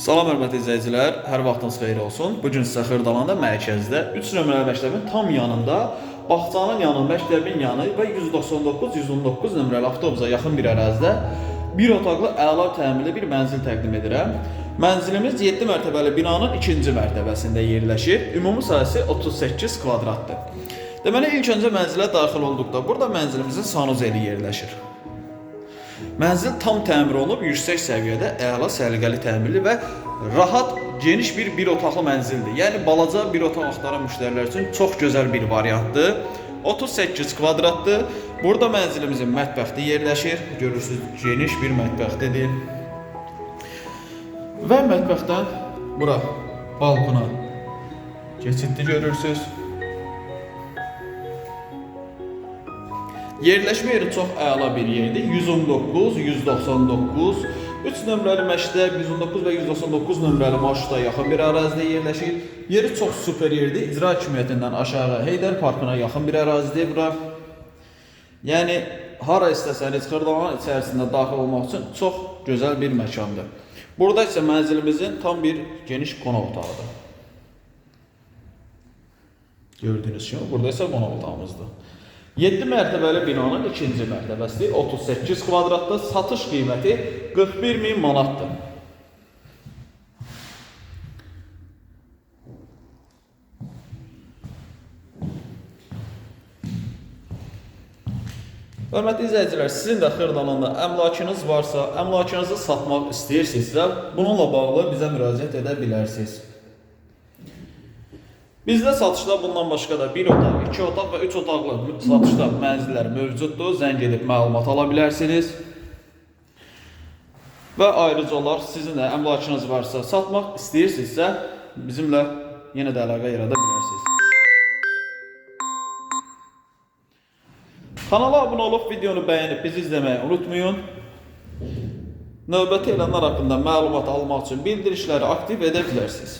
Salam hörmətli izləyicilər, hər vaxtınız xeyir olsun. Bu gün sizə Xırdalanda mərkəzdə 3 nömrəli məktəbin tam yanında, bağçanın yanı, məktəbin yanı və 199-119 nömrəli avtobusa yaxın bir ərazidə bir otaqlı əla təmirli bir mənzil təqdim edirəm. Mənzilimiz 7 mərtəbəli binanın 2-ci mərtəbəsində yerləşir. Ümumi sahəsi 38 kvadratdır. Deməli ilk öncə mənzilə daxil olduqda burada mənzilimizin sanuzeli yerləşir. Mənzil tam təmir olunub, yüksək səviyyədə əla səliqəli təmirli və rahat, geniş bir bir otaqlı mənzildir. Yəni balaca bir otaq axtaran müştərilər üçün çox gözəl bir variantdır. 38 kvadratdır. Burada mənzilimizin mətbəxi yerləşir. Görürsüz, geniş bir mətbəxdir. Və mətbəxdən bura balkona keçidli görürsüz. Yerləşmə yeri çox əla bir yerdir. 119, 199, 3 nömrəli məktəb, 119 və 199 nömrəli marşruta yaxın bir ərazidə yerləşir. Yeri çox super yerdir. İcra hakimiyyətindən aşağı Heydər parkına yaxın bir ərazidir bura. Yəni hara istəsəniz Xırdalanın içərisində daxil olmaq üçün çox gözəl bir məkandır. Burada isə mənzilimizin tam bir geniş qonaq otağıdır. Gördüyünüz kimi burada isə qonaq otağımızdır. 7 mərtəbəli binanın ikinci mərtəbəsi 38 kvadratda satış qiyməti 41 min manatdır. Hörmətli izləyicilər, sizin də Xırdalanda əmlakınız varsa, əmlakınızı satmaq istəyirsinizsə, bununla bağlı bizə müraciət edə bilərsiniz. Bizdə satışda bundan başqa da 1 otaq, 2 otaq və 3 otaqlı satışda mənzillər mövcuddur. Zəng edib məlumat ala bilərsiniz. Və ayrıca olaraq sizin də əmlakınız varsa, satmaq istəyirsinizsə, bizimlə yenə də əlaqə yarada bilərsiniz. Kanala abunə olub videonu bəyənib bizi izləməyi unutmayın. Növbəti elanlar haqqında məlumat almaq üçün bildirişləri aktiv edə bilərsiniz.